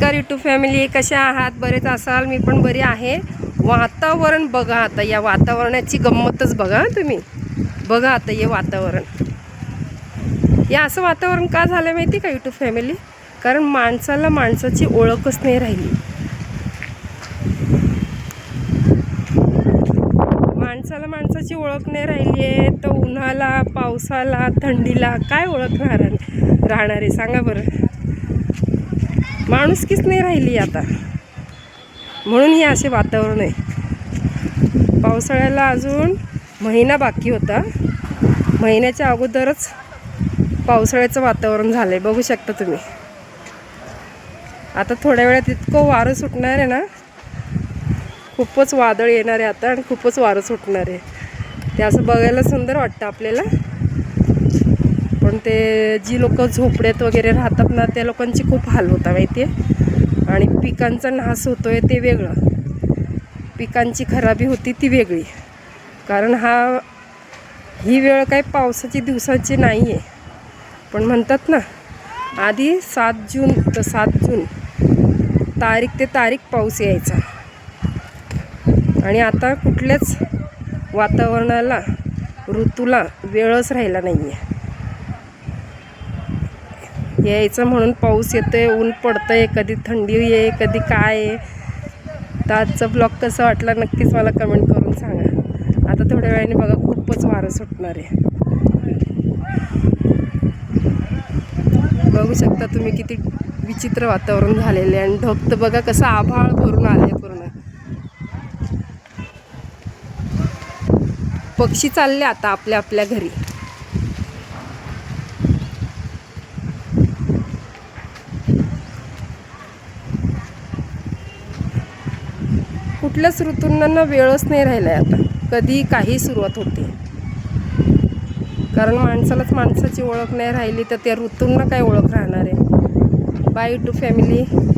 नमस्कार YouTube family कशा आहात? बरेच असाल मी पण बरी आहे. वातावरण बघा आता या वातावरणाची गंमतच बघा तुम्ही. बघा आता हे वातावरण. या असं वातावरण का झालं माहिती का यूट्यूब फॅमिली कारण माणसाला माणसाची ओळखच नाही राहिली. माणसाला माणसाची ओळख नाही राहिली आहे. तर उन्हाला पावसाला थंडीला काय ओळख राहणार? राहणार आहे सांगा बरं. माणुसकीच नाही राहिली आता. म्हणून हे असे वातावरण आहे. पावसाळ्याला अजून महिना बाकी होता. महिन्याच्या अगोदरच पावसाळ्याचं वातावरण झालं आहे बघू शकता तुम्ही. आता थोड्या वेळात इतकं वारं सुटणार आहे ना. खूपच वादळ येणार आहे आता आणि खूपच वारं सुटणार आहे. ते असं बघायला सुंदर वाटतं आपल्याला. ते जी लोक झोपड्यात वगैरे राहतात ना त्या लोकांची खूप हाल होता माहिती आहे आणि पिकांचा नाश होतोय ते वेगळं. पिकांची खराबी होती ती वेगळी. कारण हा ही वेळ काही पावसाची दिवसाची नाही आहे पण म्हणतात ना आधी सात जून तर सात जून तारीख ते तारीख पाऊस यायचा. आणि आता कुठल्याच वातावरणाला ऋतूला वेळच राहिला नाही आहे यायचं म्हणून पाऊस येतोय ऊन पडतंय कधी थंडी आहे कधी काय आहे. तर आजचा ब्लॉग कसा वाटला नक्कीच मला कमेंट करून सांगा. आता थोड्या वेळाने बघा खूपच वारं सुटणार आहे. बघू शकता तुम्ही किती विचित्र वातावरण झालेले आहे. आणि ढग तर बघा कसं आभाळ भरून आले पूर्ण. पक्षी चालले आता आपल्या आपल्या घरी. कुठल्याच ऋतूंना वेळच नाही राहिला आहे आता. कधी काही सुरुवात होते. कारण माणसालाच माणसाची ओळख नाही राहिली तर त्या ऋतूंना काय ओळख राहणार आहे? By two family